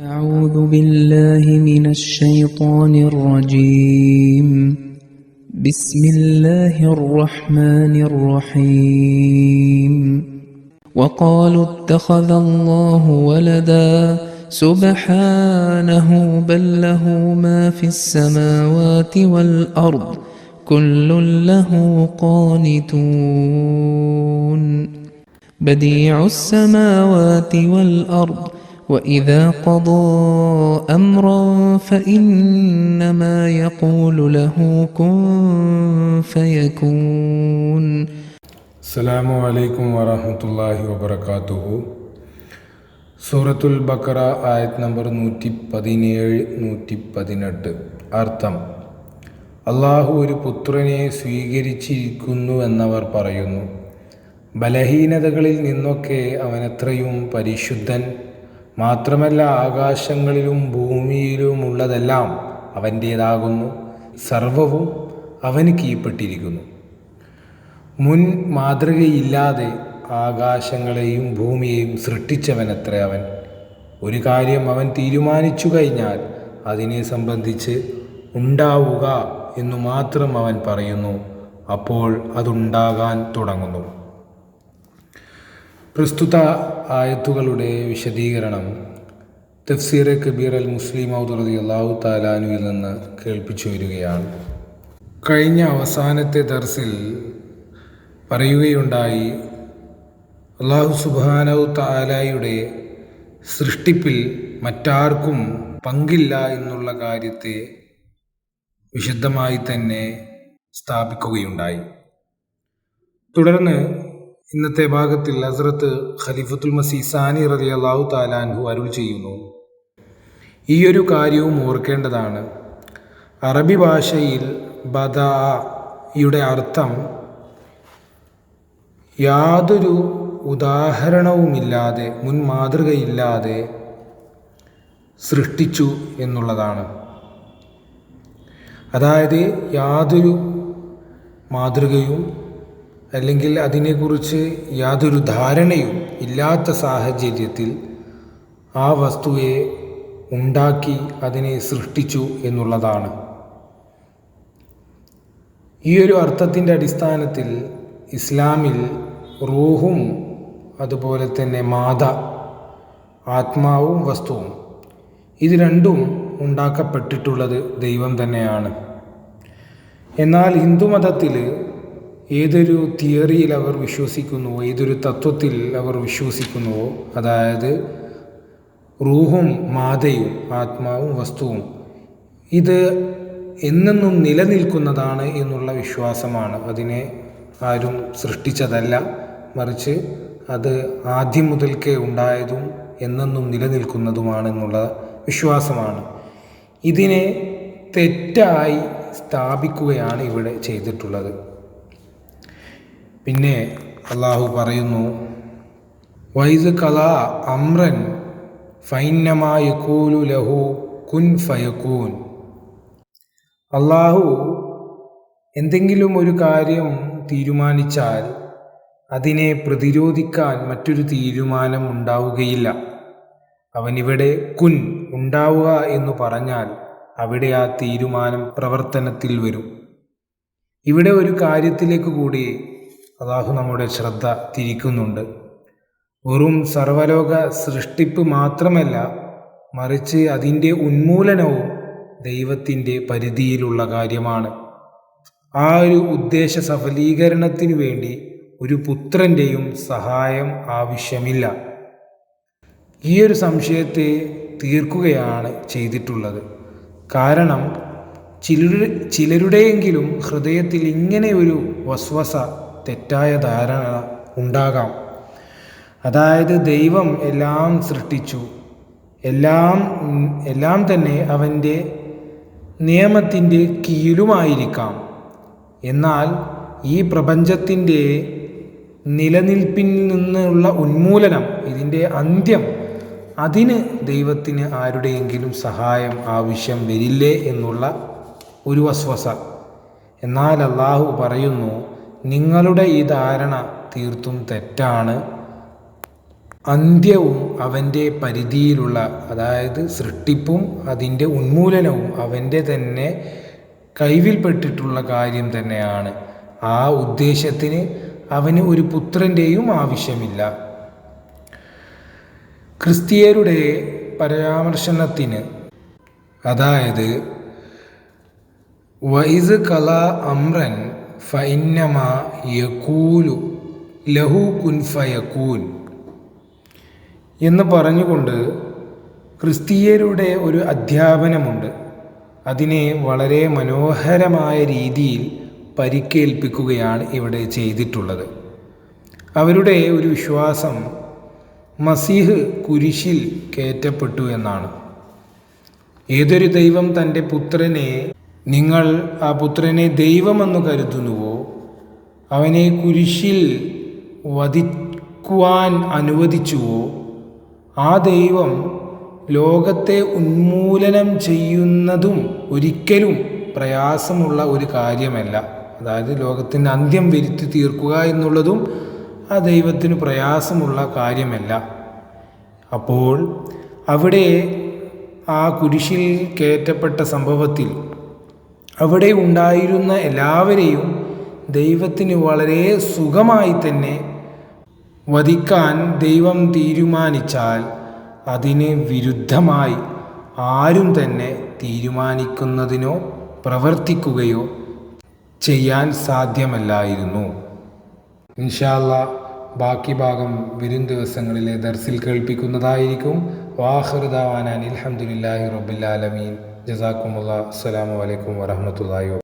أعوذ بالله من الشيطان الرجيم. بسم الله الرحمن الرحيم. وقالوا اتخذ الله ولدا سبحانه بل له ما في السماوات والأرض كل له قانتون. بديع السماوات والأرض وإذا قضى أمرا فإنما يقول له كن فيكون അസ്സലാമു അലൈക്കും വറഹമത്തല്ലാഹി വബർക്കാത്തുഹു സൂറത്തുൽ ബക്കറ ആയത് നമ്പർ നൂറ്റി പതിനേഴ് നൂറ്റി പതിനെട്ട് അർത്ഥം അള്ളാഹു ഒരു പുത്രനെ സ്വീകരിച്ചിരിക്കുന്നുവെന്നവർ പറയുന്നു ബലഹീനതകളിൽ നിന്നൊക്കെ അവനെത്രയും പരിശുദ്ധൻ മാത്രമല്ല ആകാശങ്ങളിലും ഭൂമിയിലുമുള്ളതെല്ലാം അവന്റേതാകുന്നു സർവവും അവന് കീഴ്പ്പെട്ടിരിക്കുന്നു. മുൻ മാതൃകയില്ലാതെ ആകാശങ്ങളെയും ഭൂമിയെയും സൃഷ്ടിച്ചവനത്ര അവൻ. ഒരു കാര്യം അവൻ തീരുമാനിച്ചു കഴിഞ്ഞാൽ അതിനെ സംബന്ധിച്ച് ഉണ്ടാവുക എന്നു മാത്രം അവൻ പറയുന്നു. അപ്പോൾ അതുണ്ടാകാൻ തുടങ്ങുന്നു. പ്രസ്തുത ആയത്തുകളുടെ വിശദീകരണം തഫ്സീറെ കബീർ അൽ മുസ്ലിം ഔദുറതി അള്ളാഹു താലാനുവിൽ നിന്ന് കേൾപ്പിച്ചു വരികയാണ്. കഴിഞ്ഞ അവസാനത്തെ ദർസിൽ പറയുകയുണ്ടായി അള്ളാഹു സുബാനവ് താലായുടെ സൃഷ്ടിപ്പിൽ മറ്റാർക്കും പങ്കില്ല എന്നുള്ള കാര്യത്തെ വിശുദ്ധമായി തന്നെ സ്ഥാപിക്കുകയുണ്ടായി. തുടർന്ന് ഇന്നത്തെ ഭാഗത്തിൽ ഹസ്രത്ത് ഖലീഫത്തുൽ മസീ സാനി റലി അള്ളാഹു താലാൻഹു അരുൾ ചെയ്യുന്നു. ഈയൊരു കാര്യവും ഓർക്കേണ്ടതാണ്. അറബി ഭാഷയിൽ ബദയുടെ അർത്ഥം യാതൊരു ഉദാഹരണവുമില്ലാതെ മുൻ മാതൃകയില്ലാതെ സൃഷ്ടിച്ചു എന്നുള്ളതാണ്. അതായത് യാതൊരു മാതൃകയും അല്ലെങ്കിൽ അതിനെക്കുറിച്ച് യാതൊരു ധാരണയും ഇല്ലാത്ത സാഹചര്യത്തിൽ ആ വസ്തുവെ ഉണ്ടാക്കി അതിനെ സൃഷ്ടിച്ചു എന്നുള്ളതാണ്. ഈ ഒരു അർത്ഥത്തിന്റെ അടിസ്ഥാനത്തിൽ ഇസ്ലാമിൽ റൂഹും അതുപോലെ തന്നെ മാത ആത്മാവും വസ്തുവും ഇത് രണ്ടും ഉണ്ടാക്കപ്പെട്ടിട്ടുള്ളത് ദൈവം തന്നെയാണ്. എന്നാൽ ഹിന്ദുമതത്തിൽ ഏതൊരു തിയറിയിൽ അവർ വിശ്വസിക്കുന്നുവോ ഏതൊരു തത്വത്തിൽ അവർ വിശ്വസിക്കുന്നുവോ അതായത് റൂഹും മാതയും ആത്മാവും വസ്തുവും ഇത് എന്നെന്നും നിലനിൽക്കുന്നതാണ് എന്നുള്ള വിശ്വാസമാണ്. അതിനെ ആരും സൃഷ്ടിച്ചതല്ല. മറിച്ച് അത് ആദ്യം മുതൽക്കേ ഉണ്ടായതും എന്നെന്നും നിലനിൽക്കുന്നതുമാണെന്നുള്ള വിശ്വാസമാണ്. ഇതിനെ തെറ്റായി സ്ഥാപിക്കുകയാണ് ഇവിടെ ചെയ്തിട്ടുള്ളത്. പിന്നെ അള്ളാഹു പറയുന്നു വൈസ് കല അമ്രൻ ഫൈനമായ കൂലു ലഹു കുൻ ഫയക്കൂൻ അള്ളാഹു എന്തെങ്കിലും ഒരു കാര്യം തീരുമാനിച്ചാൽ അതിനെ പ്രതിരോധിക്കാൻ മറ്റൊരു തീരുമാനം ഉണ്ടാവുകയില്ല. അവനിവിടെ കുൻ ഉണ്ടാവുക എന്ന് പറഞ്ഞാൽ അവിടെ ആ തീരുമാനം പ്രവർത്തനത്തിൽ വരും. ഇവിടെ ഒരു കാര്യത്തിലേക്ക് കൂടി അള്ളാഹു നമ്മുടെ ശ്രദ്ധ തിരിക്കുന്നുണ്ട്. വെറും സർവലോക സൃഷ്ടിപ്പ് മാത്രമല്ല മറിച്ച് അതിന്റെ ഉന്മൂലനവും ദൈവത്തിന്റെ പരിധിയിലുള്ള കാര്യമാണ്. ആ ഒരു ഉദ്ദേശ സഫലീകരണത്തിനു വേണ്ടി ഒരു പുത്രന്റെയും സഹായം ആവശ്യമില്ല. ഈ ഒരു സംശയത്തെ തീർക്കുകയാണ് ചെയ്തിട്ടുള്ളത്. കാരണം ചിലരു ചിലരുടെയെങ്കിലും ഹൃദയത്തിൽ ഇങ്ങനെ ഒരു വസ്വസ തെറ്റായ ധാരണ ഉണ്ടാകാം. അതായത് ദൈവം എല്ലാം സൃഷ്ടിച്ചു. എല്ലാം എല്ലാം തന്നെ അവന്റെ നിയമത്തിന്റെ കീഴിലുമായിരിക്കാം. എന്നാൽ ഈ പ്രപഞ്ചത്തിന്റെ നിലനിൽപ്പിൽ നിന്നുള്ള ഉന്മൂലനം ഇതിന്റെ അന്ത്യം അതിന് ദൈവത്തിന് ആരുടെയെങ്കിലും സഹായം ആവശ്യം വരില്ലേ എന്നുള്ള ഒരു വസ്വസ. എന്നാൽ അള്ളാഹു പറയുന്നു നിങ്ങളുടെ ഈ ധാരണ തീർത്തും തെറ്റാണ്. അന്ത്യവും അവന്റെ പരിധിയിലുള്ള അതായത് സൃഷ്ടിപ്പും അതിന്റെ ഉന്മൂലനവും അവന്റെ തന്നെ കൈവിൽപ്പെട്ടിട്ടുള്ള കാര്യം തന്നെയാണ്. ആ ഉദ്ദേശത്തിന് അവന് ഒരു പുത്രന്റെയും ആവശ്യമില്ല. ക്രിസ്തീയരുടെ പരാമർശനത്തിന് അതായത് വൈസ് കല അമ്രൻ ഫൈന്നമ ലഹു കുൻ ഫയക്കൂൻ എന്ന് പറഞ്ഞുകൊണ്ട് ക്രിസ്തീയരുടെ ഒരു അധ്യാപനമുണ്ട്. അതിനെ വളരെ മനോഹരമായ രീതിയിൽ പരിക്കേൽപ്പിക്കുകയാണ് ഇവിടെ ചെയ്തിട്ടുള്ളത്. അവരുടെ ഒരു വിശ്വാസം മസീഹ് കുരിശിൽ കയറ്റപ്പെട്ടു എന്നാണ്. ഏതൊരു ദൈവം തന്റെ പുത്രനെ നിങ്ങൾ ആ പുത്രനെ ദൈവമെന്ന് കരുതുന്നുവോ? അവനെ കുരിശിൽ വധിക്കുവാൻ അനുവദിച്ചുവോ? ആ ദൈവം ലോകത്തെ ഉന്മൂലനം ചെയ്യുന്നതും ഒരിക്കലും പ്രയാസമുള്ള ഒരു കാര്യമല്ല. അതായത് ലോകത്തിന് അന്ത്യം വരുത്തി തീർക്കുക എന്നുള്ളതും ആ ദൈവത്തിന് പ്രയാസമുള്ള കാര്യമല്ല. അപ്പോൾ അവിടെ ആ കുരിശിൽ കയറ്റപ്പെട്ട സംഭവത്തിൽ അവിടെ ഉണ്ടായിരുന്ന എല്ലാവരെയും ദൈവത്തിന് വളരെ സുഖമായി തന്നെ വധിക്കാൻ ദൈവം തീരുമാനിച്ചാൽ അതിന് വിരുദ്ധമായി ആരും തന്നെ തീരുമാനിക്കുന്നതിനോ പ്രവർത്തിക്കുകയോ ചെയ്യാൻ സാധ്യമല്ലായിരുന്നു. ഇൻഷാല്ല ബാക്കി ഭാഗം വരും ദിവസങ്ങളിലെ ദർസിൽ കേൾപ്പിക്കുന്നതായിരിക്കും. വാഹൃദാവാനാൻ അലഹമുല്ലാഹി റബ്ബിലാലമീൻ ജസാക്കുമുള്ള അസ്സലാമു അലൈക്കും വറഹമത്തല്ലാഹി